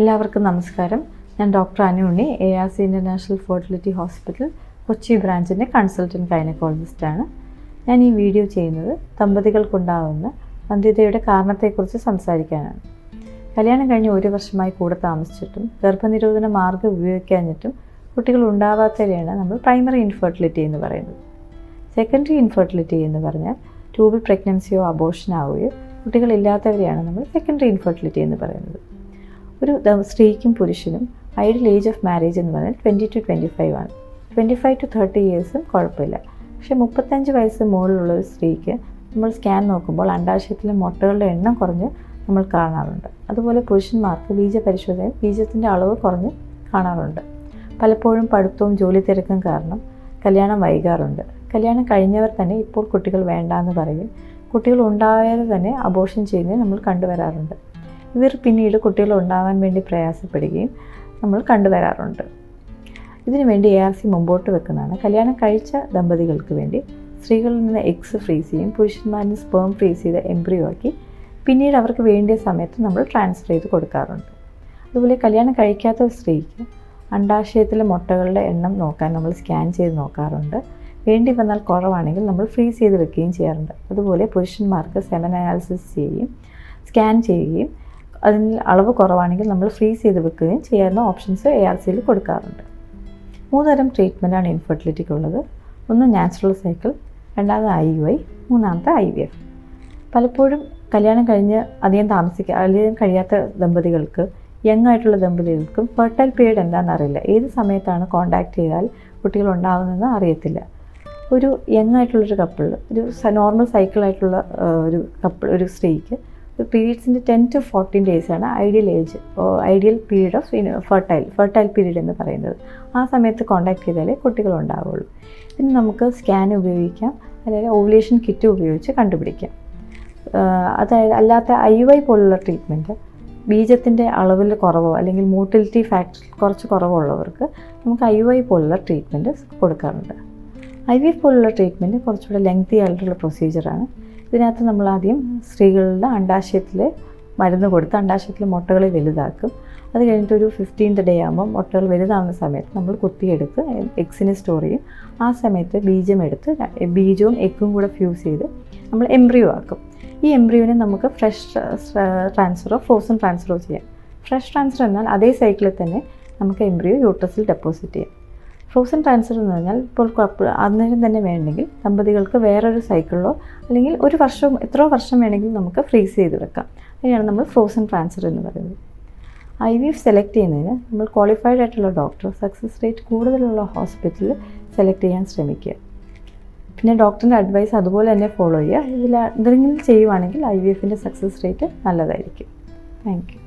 എല്ലാവർക്കും നമസ്കാരം. ഞാൻ doctor Anunni A R C international fertility hospital Kochi ബ്രാഞ്ചിന്റെ consultant ഗൈനക്കോളജിസ്റ്റാണ് ഞാൻ ഈ വീഡിയോ ചെയ്യുന്നത് ദമ്പതികൾക്കുണ്ടാകുന്ന വന്ധ്യതയുടെ കാരണത്തെക്കുറിച്ച് സംസാരിക്കാനാണ്. കല്യാണം കഴിഞ്ഞ് ഒരു വർഷമായി കൂടെ താമസിച്ചിട്ടും ഗർഭനിരോധന മാർഗം ഉപയോഗിക്കാഞ്ഞിട്ടും കുട്ടികൾ ഉണ്ടാവാത്തവരെയാണ് നമ്മൾ പ്രൈമറി ഇൻഫെർട്ടിലിറ്റി എന്ന് പറയുന്നത്. സെക്കൻഡറി ഇൻഫെർട്ടിലിറ്റി എന്ന് പറഞ്ഞാൽ ട്യൂബിൾ പ്രഗ്നൻസിയോ അബോഷനാവുകയോ കുട്ടികളില്ലാത്തവരെയാണ് നമ്മൾ സെക്കൻഡറി ഇൻഫെർട്ടിലിറ്റി എന്ന് പറയുന്നത്. ഒരു സ്ത്രീക്കും പുരുഷനും ഐഡിയൽ ഏജ് ഓഫ് മാരേജ് എന്ന് പറഞ്ഞാൽ ട്വന്റി ടു ട്വന്റി ഫൈവ് ആണ്. ട്വന്റി ഫൈവ് ടു തേർട്ടി ഇയേഴ്സും കുഴപ്പമില്ല. പക്ഷേ മുപ്പത്തഞ്ച് വയസ്സ് മുകളിലുള്ള ഒരു സ്ത്രീക്ക് നമ്മൾ സ്കാൻ നോക്കുമ്പോൾ അണ്ടാശയത്തിലെ മുട്ടകളുടെ എണ്ണം കുറഞ്ഞ് നമ്മൾ കാണാറുണ്ട്. അതുപോലെ പുരുഷന്മാർക്ക് ബീജ പരിശോധനയിൽ ബീജത്തിന്റെ അളവ് കുറഞ്ഞ് കാണാറുണ്ട്. പലപ്പോഴും പഠിത്തവും ജോലി തിരക്കും കാരണം കല്യാണം വൈകാറുണ്ട്. കല്യാണം കഴിഞ്ഞവർ തന്നെ ഇപ്പോൾ കുട്ടികൾ വേണ്ടാന്ന് പറയും. കുട്ടികൾ ഉണ്ടായാൽ തന്നെ അബോഷൻ ചെയ്യുന്നത് നമ്മൾ കണ്ടുവരാറുണ്ട്. ഇവർ പിന്നീട് കുട്ടികൾ ഉണ്ടാവാൻ വേണ്ടി പ്രയാസപ്പെടുകയും നമ്മൾ കണ്ടുവരാറുണ്ട്. ഇതിനു വേണ്ടി എ ആർ സി മുമ്പോട്ട് വെക്കുന്നതാണ്. കല്യാണം കഴിച്ച ദമ്പതികൾക്ക് വേണ്ടി സ്ത്രീകളിൽ നിന്ന് എഗ്സ് ഫ്രീസ് ചെയ്യും പുരുഷന്മാരിൽ സ്പേം ഫ്രീസ് ചെയ്ത് എംബ്രിയോ ആക്കി പിന്നീട് അവർക്ക് വേണ്ടിയ സമയത്ത് നമ്മൾ ട്രാൻസ്ഫർ ചെയ്ത് കൊടുക്കാറുണ്ട്. അതുപോലെ കല്യാണം കഴിക്കാത്ത ഒരു സ്ത്രീക്ക് അണ്ടാശയത്തിലെ മുട്ടകളുടെ എണ്ണം നോക്കാൻ നമ്മൾ സ്കാൻ ചെയ്ത് നോക്കാറുണ്ട്. വേണ്ടി വന്നാൽ കുറവാണെങ്കിൽ നമ്മൾ ഫ്രീസ് ചെയ്ത് വെക്കുകയും ചെയ്യാറുണ്ട്. അതുപോലെ പുരുഷന്മാർക്ക് സെമൻ അനാലിസിസ് ചെയ്യുകയും സ്കാൻ ചെയ്യുകയും അതിൽ അളവ് കുറവാണെങ്കിൽ നമ്മൾ ഫ്രീസ് ചെയ്ത് വെക്കുകയും ചെയ്യാവുന്ന ഓപ്ഷൻസ് എ ആർ സിയിൽ കൊടുക്കാറുണ്ട്. മൂന്നുതരം ട്രീറ്റ്മെന്റാണ് ഇൻഫെർട്ടിലിറ്റിക്കുള്ളത് ഒന്ന് നാച്ചുറൽ സൈക്കിൾ രണ്ടാമത് ഐ യു ഐ മൂന്നാമത്തെ ഐ വി എഫ് പലപ്പോഴും കല്യാണം കഴിഞ്ഞ് അധികം താമസിക്കുക അധികം കഴിയാത്ത ദമ്പതികൾക്ക് യങ് ആയിട്ടുള്ള ദമ്പതികൾക്കും ഫെർട്ടൈൽ പീരീഡ് എന്താണെന്ന് അറിയില്ല. ഏത് സമയത്താണ് കോണ്ടാക്ട് ചെയ്താൽ കുട്ടികൾ ഉണ്ടാകുന്നതെന്ന് അറിയത്തില്ല. ഒരു യങ് ആയിട്ടുള്ളൊരു കപ്പിൾ ഒരു നോർമൽ സൈക്കിളായിട്ടുള്ള ഒരു കപ്പിൾ ഒരു സ്ത്രീക്ക് പീരീഡ്സിന്റെ ടെൻ ടു ഫോർട്ടീൻ ആണ് ideal age ideal period of fertile fertile period എന്ന് പറയുന്നത്. ആ സമയത്ത് കോണ്ടാക്ട് ചെയ്താലേ കുട്ടികൾ ഉണ്ടാവുള്ളൂ. ഇതിന് നമുക്ക് സ്കാൻ ഉപയോഗിക്കാം അല്ലെങ്കിൽ ഓവുലേഷൻ കിറ്റ് ഉപയോഗിച്ച് കണ്ടുപിടിക്കാം. അതായത് അല്ലാത്ത ഐ വൈ പോലുള്ള ട്രീറ്റ്മെന്റ് ബീജത്തിന്റെ അളവിൽ കുറവോ അല്ലെങ്കിൽ മോട്ടിലിറ്റി ഫാക്ടർ കുറച്ച് കുറവോ ഉള്ളവർക്ക് നമുക്ക് ഐ വൈ പോലുള്ള ട്രീറ്റ്മെന്റ് കൊടുക്കാറുണ്ട്. ഐ വി എഫ് പോലുള്ള ട്രീറ്റ്മെന്റ് കുറച്ചുകൂടെ ലെങ്തി ആയിട്ടുള്ള പ്രൊസീജിയറാണ് ഇതിനകത്ത് നമ്മൾ ആദ്യം സ്ത്രീകളുടെ അണ്ടാശയത്തിൽ മരുന്ന് കൊടുത്ത് അണ്ടാശയത്തിൽ മുട്ടകളെ വലുതാക്കും. അത് കഴിഞ്ഞിട്ട് ഒരു ഫിഫ്റ്റീൻത് ഡേ ആകുമ്പോൾ മുട്ടകൾ വലുതാവുന്ന സമയത്ത് നമ്മൾ കുത്തിയെടുത്ത് എഗ്സിനെ സ്റ്റോർ ചെയ്യും. ആ സമയത്ത് ബീജം എടുത്ത് ബീജവും എഗ്ഗും കൂടെ ഫ്യൂസ് ചെയ്ത് നമ്മൾ എംബ്രിയോ ആക്കും. ഈ എംബ്രിയോനെ നമുക്ക് ഫ്രഷ് ട്രാൻസ്ഫറോ ഫ്രോസൺ ട്രാൻസ്ഫറോ ചെയ്യാം. ഫ്രഷ് ട്രാൻസ്ഫർ എന്നാൽ അതേ സൈക്കിളിൽ തന്നെ നമുക്ക് എംബ്രിയോ യൂട്രസിൽ ഡെപ്പോസിറ്റ് ചെയ്യാം. ഫ്രോസൺ ട്രാൻസ്ഫർ എന്ന് പറഞ്ഞാൽ ഇപ്പോൾ അന്നേരം തന്നെ വേണമെങ്കിൽ ദമ്പതികൾക്ക് വേറൊരു സൈക്കിളിലോ അല്ലെങ്കിൽ ഒരു വർഷവും എത്രയോ വർഷം വേണമെങ്കിലും നമുക്ക് ഫ്രീസ് ചെയ്ത് വെക്കാം. അതിനാണ് നമ്മൾ ഫ്രോസൺ ട്രാൻസ്ഫർ എന്ന് പറയുന്നത്. ഐ വി എഫ് സെലക്ട് ചെയ്യുന്നതിന് നമ്മൾ ക്വാളിഫൈഡ് ആയിട്ടുള്ള ഡോക്ടർ സക്സസ് റേറ്റ് കൂടുതലുള്ള ഹോസ്പിറ്റലിൽ സെലക്ട് ചെയ്യാൻ ശ്രമിക്കുക. പിന്നെ ഡോക്ടറിന്റെ അഡ്വൈസ് അതുപോലെ തന്നെ ഫോളോ ചെയ്യുക. ഇതിൽ എന്തെങ്കിലും ചെയ്യുവാണെങ്കിൽ ഐ വി എഫിന്റെ സക്സസ് റേറ്റ് നല്ലതായിരിക്കും. Thank you